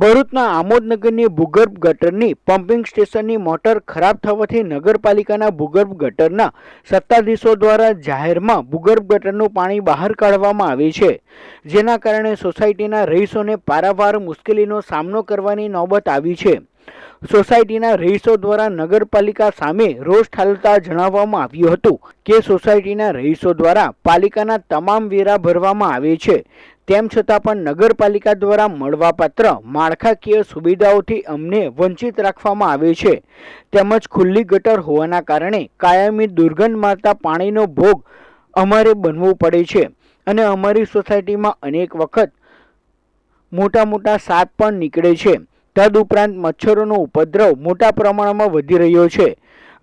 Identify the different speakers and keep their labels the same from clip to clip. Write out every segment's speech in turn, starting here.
Speaker 1: ભરૂચના આમોદનગરની ભૂગર્ભ ગટરની પમ્પિંગ સ્ટેશનની મોટર ખરાબ થવાથી નગરપાલિકાના ભૂગર્ભ ગટરના સત્તાધીશો દ્વારા જાહેરમાં ભૂગર્ભ ગટરનું પાણી બહાર કાઢવામાં આવે છે. જેના કારણે સોસાયટીના રહીશોને પારાવાર મુશ્કેલીનો સામનો કરવાની નોબત આવી છે. સોસાયટીના રહીશો દ્વારા નગરપાલિકા સામે રોષ ઠાલતા જણાવવામાં આવ્યું હતું કે સોસાયટીના રહીશો દ્વારા પાલિકાના તમામ વેરા ભરવામાં આવે છે. તેમ છતાં પણ નગરપાલિકા દ્વારા મળવાપાત્ર માળખાકીય સુવિધાઓથી અમને વંચિત રાખવામાં આવે છે. તેમજ ખુલ્લી ગટર હોવાના કારણે કાયમી દુર્ગંધ મારતા પાણીનો ભોગ અમારે બનવું પડે છે અને અમારી સોસાયટીમાં અનેક વખત મોટા મોટા સાપ પણ નીકળે છે. તદુપરાંત મચ્છરોનો ઉપદ્રવ મોટા પ્રમાણમાં વધી રહ્યો છે.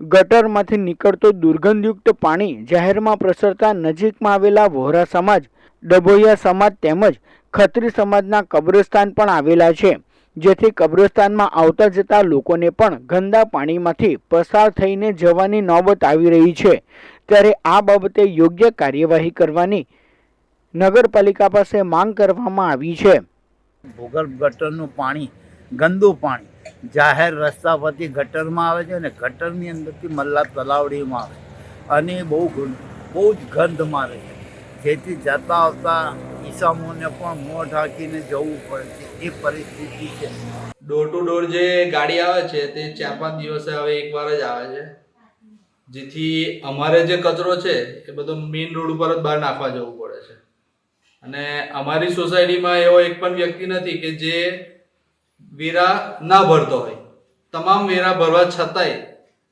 Speaker 1: ગટરમાંથી નીકળતો દુર્ગંધયુક્ત પાણી જાહેરમાં પ્રસરતા નજીકમાં આવેલા વહોરા સમાજ ડભોઈયા સમાજ તેમજ ખત્રી સમાજના કબ્રસ્તાન પણ આવેલા છે. જેથી કબ્રસ્તાનમાં આવતા જતા લોકોને પણ ગંદા પાણીમાંથી પસાર થઈને જવાની નોબત આવી રહી છે. ત્યારે આ બાબતે યોગ્ય કાર્યવાહી કરવાની નગરપાલિકા પાસે માંગ કરવામાં આવી છે.
Speaker 2: ભૂગર્ભ ગટરનું પાણી, ગંદુ પાણી, જાહેર રસ્તા પરથી ગટરમાં આવે છે અને ગટરની અંદરથી મલ્લા તલાવડીમાં આવે અને બહુ બહુ જ ગંધ મારે છે. જેથી જતા આવતા ઈસામોને પણ મોં ઢાંકીને જવું પડે છે. એ પરિસ્થિતિ છે.
Speaker 3: ડોર ટુ ડોર જે ગાડી આવે છે, તે ચાર પાંચ દિવસે હવે એકવાર જ આવે છે. જેથી અમારે જે કચરો છે, એ બધો મેઇન રોડ ઉપર જ બહાર નાખવા જવું પડે છે. અને અમારી સોસાયટીમાં એવો એક પણ વ્યક્તિ નથી કે જે વેરા ના ભરતો હોય. તમામ વેરા ભરવા છતાંય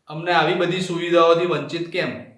Speaker 3: અમને આવી બધી સુવિધાઓથી વંચિત કેમ?